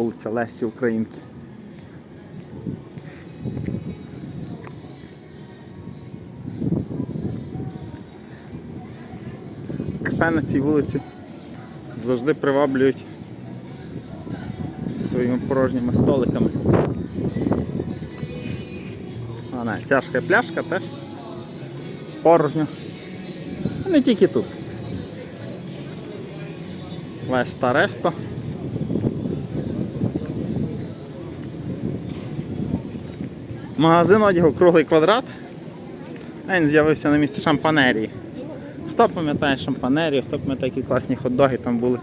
вулиця Лесі Українки. Кафе на цій вулиці завжди приваблюють своїми порожніми столиками. А не, і пляшка теж порожньо. Не тільки тут. Веста Ресто. Магазин одягу круглий квадрат. Він з'явився на місці шампанерії. Хто пам'ятає шампанерію, хто пам'ятає, які класні хот-доги там були.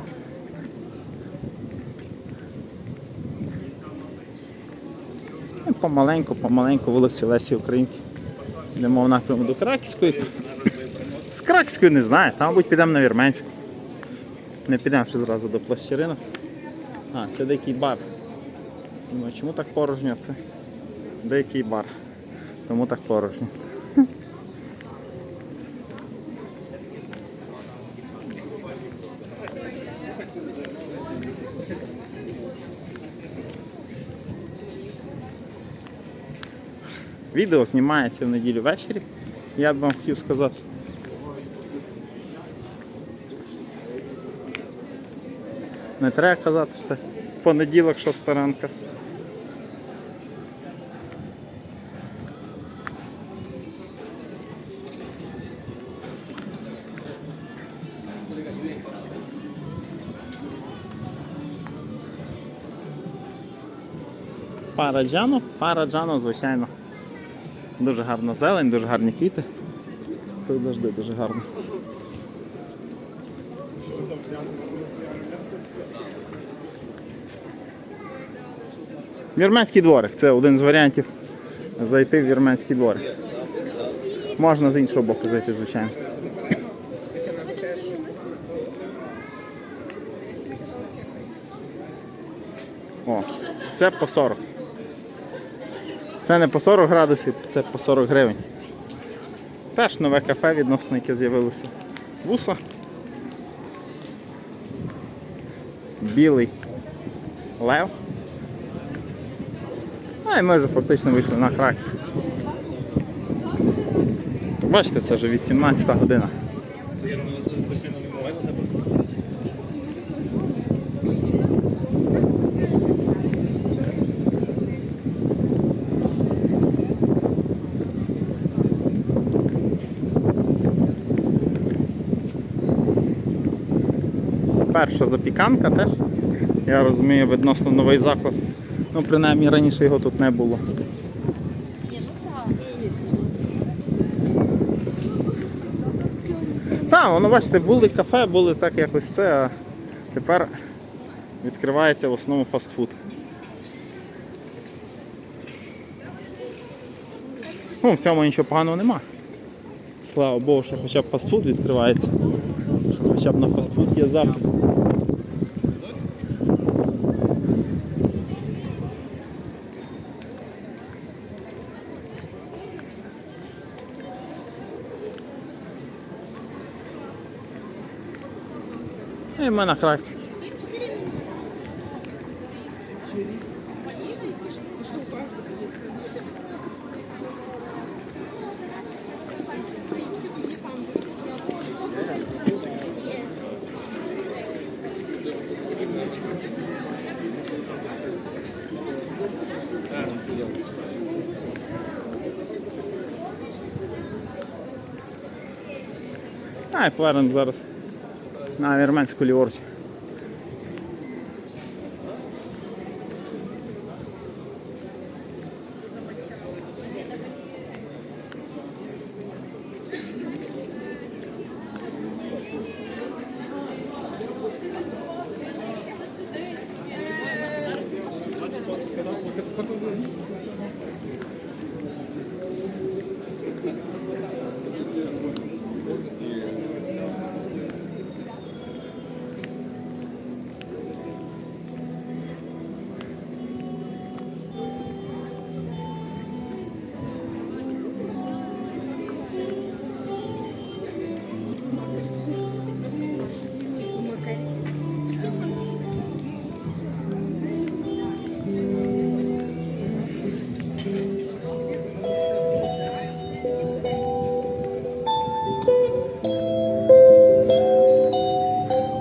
І помаленьку, помаленьку вулиці Лесі Українки. Йдемо в напрямку до Краківської. З Краківської не знаю, там, мабуть, підемо на Вірменську. Не підемо ще зразу до площаринок. А, це дикий бар. Думаю, чому так порожньо це? Дикий бар. Тому так порожньо. Відео знімається в неділю ввечері, я б вам хотів сказати. Не треба казати, що це понеділок, шоста ранка. Параджано, параджано, звичайно. Дуже гарна зелень, дуже гарні квіти. Тут завжди дуже гарно. Вірменський дворик це один з варіантів зайти в вірменський дворик. Можна з іншого боку зайти, звичайно. О, це по 40. Це не по 40 градусів, це по 40 гривень. Теж нове кафе відносно, яке з'явилося. Вуса. Білий лев. А і ми вже фактично вийшли на Краків. Бачите, це вже 18 година. Перша запіканка теж. Я розумію, відносно новий заклад. Ну, принаймні раніше його тут не було. Так, воно бачите, були кафе, були так якось це, а тепер відкривається в основному фастфуд. Ну, в цьому нічого поганого нема. Слава Богу, що хоча б фастфуд відкривається. Хоча б на фастфуд є запит. І в мене Краківській. Ай і повернемо зараз на вірменську ліворуч. Gracias.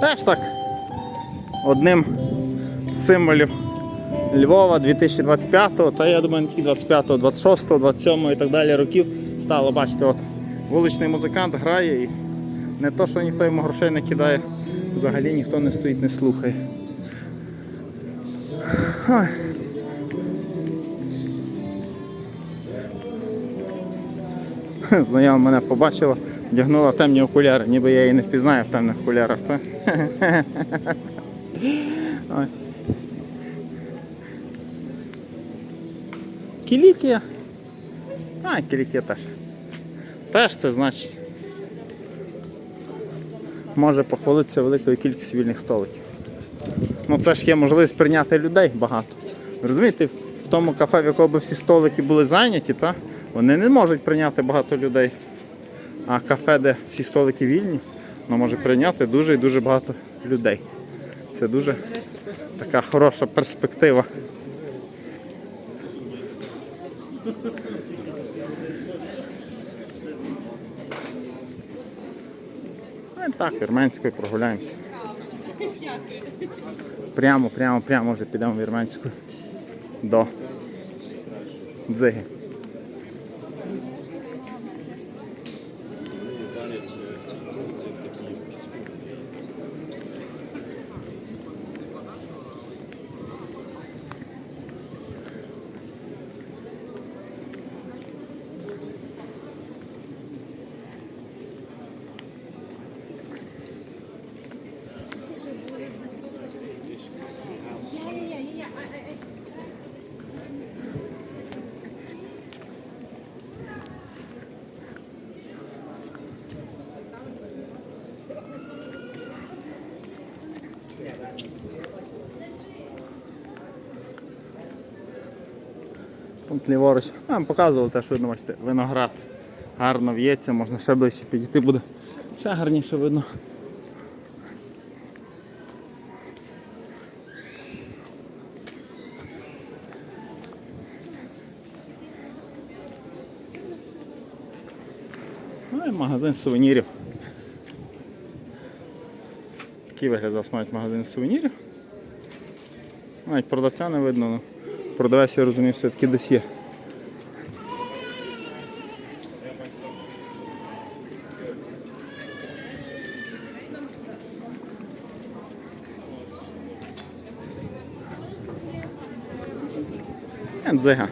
Теж так одним з символів Львова 2025-го, та я думаю, не тільки 25-го, 26-го, 27-го і так далі років стало. Бачите, от вуличний музикант грає і не то, що ніхто йому грошей не кидає, взагалі ніхто не стоїть, не слухає. Ой. Знайома мене побачила, вдягнула темні окуляри, ніби я її не впізнаю в темних окулярах. Та? Кілікія. А, кілікія теж. Теж це значить. Може похвалитися великою кількістю вільних столиків. Ну це ж є можливість прийняти людей багато. Розумієте, в тому кафе, в якому всі столики були зайняті, та, вони не можуть прийняти багато людей. А кафе, де всі столики вільні, воно може прийняти дуже і дуже багато людей. Це дуже така хороша перспектива. Ну, так, вірменською прогуляємося. Прямо, прямо, прямо вже підемо вірменською до дзиги. Тут ліворуч. А, Вам показували те, що видно, бачите, виноград гарно в'ється, можна ще ближче підійти, буде ще гарніше видно. Ну і магазин сувенірів. Такий вигляд зараз мають магазин сувенірів. Навіть продавця не видно, але продавець, я розумію, все-таки десь є. Е, Дзига.